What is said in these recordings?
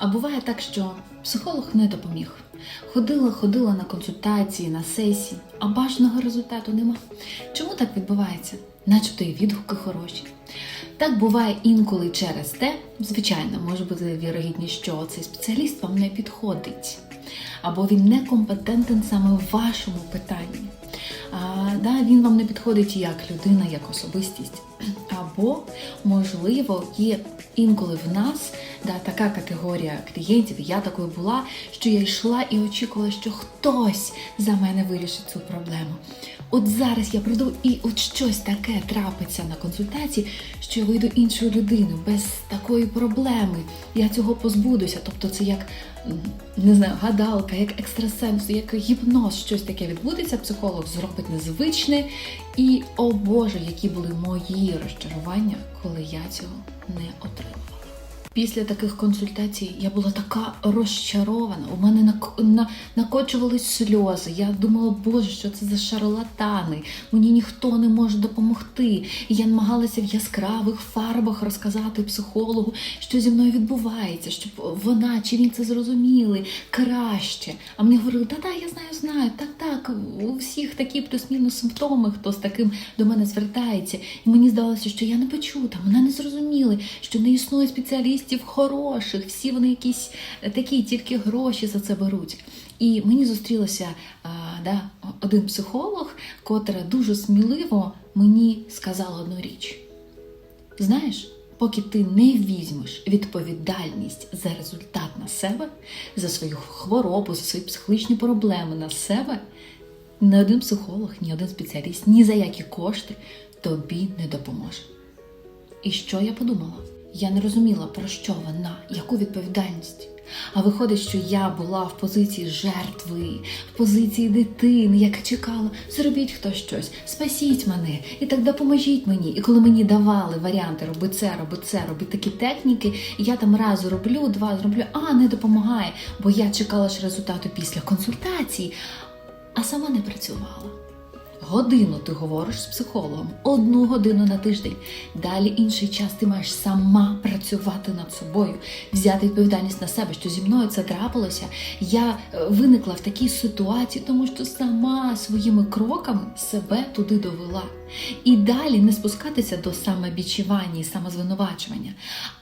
А буває так, що психолог не допоміг. Ходила, ходила на консультації, на сесії, а бажаного результату нема. Чому так відбувається? Начебто і відгуки хороші. Так буває інколи через те, звичайно, може бути вірогідність, що цей спеціаліст вам не підходить, або він некомпетентен саме в вашому питанні. А, да, він вам не підходить як людина, як особистість. Або, можливо, є інколи в нас да, така категорія клієнтів, я такою була, що я йшла і очікувала, що хтось за мене вирішить цю проблему. От зараз я прийду і от щось таке трапиться на консультації, що я вийду іншою людиною без такої проблеми. Я цього позбудуся. Тобто, це як не знаю, гадалка, як екстрасенс, як гіпноз, щось таке відбудеться. Психолог зробить незвичне. І о Боже, які були мої розчарування, коли я цього не отримала. Після таких консультацій я була така розчарована. У мене нак- на- накочувались сльози. Я думала, боже, що це за шарлатани. Мені ніхто не може допомогти. І я намагалася в яскравих фарбах розказати психологу, що зі мною відбувається, щоб вона чи він це зрозуміли краще. А мені говорили, та та я знаю, знаю, так, так, у всіх такі плюс-мінус симптоми, хто з таким до мене звертається. І мені здалося, що я не почута, мене не зрозуміли, що не існує спеціалістів хороших, всі вони якісь е, такі, тільки гроші за це беруть. І мені зустрілося а, да, один психолог, котра дуже сміливо мені сказала одну річ. Знаєш, поки ти не візьмеш відповідальність за результат на себе, за свою хворобу, за свої психологічні проблеми на себе, ні один психолог, ні один спеціаліст, ні за які кошти тобі не допоможе. І що я подумала? Я не розуміла, про що вона, яку відповідальність. А виходить, що я була в позиції жертви, в позиції дитини, яка чекала, зробіть хтось щось, спасіть мене і так допоможіть мені. І коли мені давали варіанти, роби це, роби це, роби такі техніки, і я там раз роблю, два зроблю, а не допомагає, бо я чекала ж результату після консультації, а сама не працювала. Годину ти говориш з психологом, одну годину на тиждень. Далі інший час ти маєш сама працювати над собою, взяти відповідальність на себе, що зі мною це трапилося. Я е, виникла в такій ситуації, тому що сама своїми кроками себе туди довела. І далі не спускатися до самобічування і самозвинувачування,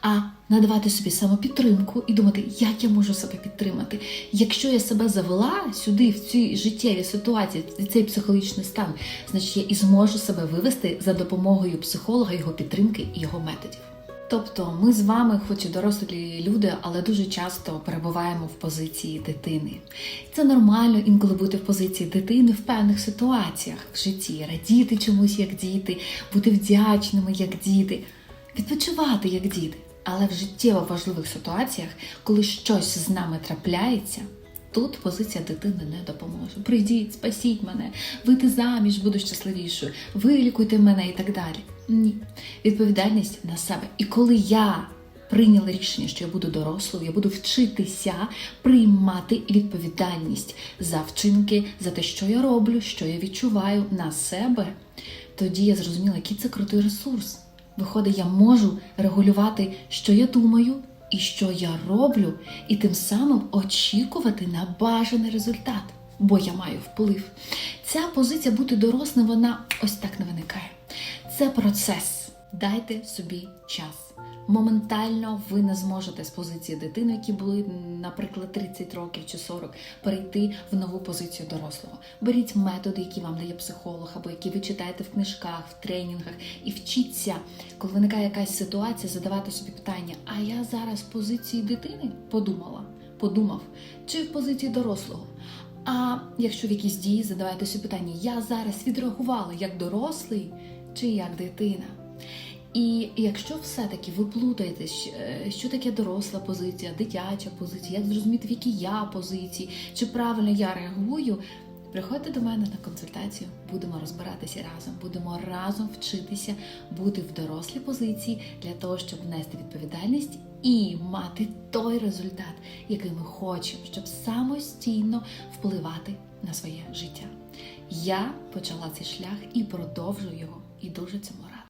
а надавати собі самопідтримку і думати, як я можу себе підтримати. Якщо я себе завела сюди, в цій життєві ситуації, в цей психологічний стан, значить я і зможу себе вивести за допомогою психолога, його підтримки і його методів. Тобто ми з вами, хоч і дорослі люди, але дуже часто перебуваємо в позиції дитини. Це нормально інколи бути в позиції дитини в певних ситуаціях в житті, радіти чомусь як діти, бути вдячними як діти, відпочивати як діти. Але в життєво важливих ситуаціях, коли щось з нами трапляється, тут позиція дитини не допоможе. Прийдіть, спасіть мене, вийти заміж, буду щасливішою, вилікуйте мене і так далі. Ні. Відповідальність на себе. І коли я прийняла рішення, що я буду дорослою, я буду вчитися приймати відповідальність за вчинки, за те, що я роблю, що я відчуваю на себе, тоді я зрозуміла, який це крутий ресурс. Виходить, я можу регулювати, що я думаю і що я роблю, і тим самим очікувати на бажаний результат, бо я маю вплив. Ця позиція бути дорослим, вона ось так не виникає. Це процес. Дайте собі час. Моментально ви не зможете з позиції дитини, які були, наприклад, 30 років чи 40, перейти в нову позицію дорослого. Беріть методи, які вам дає психолог, або які ви читаєте в книжках, в тренінгах, і вчіться, коли виникає якась ситуація, задавати собі питання: а я зараз в позиції дитини подумала, подумав, чи в позиції дорослого? А якщо в якісь дії задавайте собі питання, я зараз відреагувала як дорослий чи як дитина? І якщо все-таки ви плутаєтесь, е, що таке доросла позиція, дитяча позиція, як зрозуміти, в якій я позиції, чи правильно я реагую, приходьте до мене на консультацію, будемо розбиратися разом, будемо разом вчитися бути в дорослій позиції для того, щоб внести відповідальність і мати той результат, який ми хочемо, щоб самостійно впливати на своє життя. Я почала цей шлях і продовжую його, і дуже цьому рада.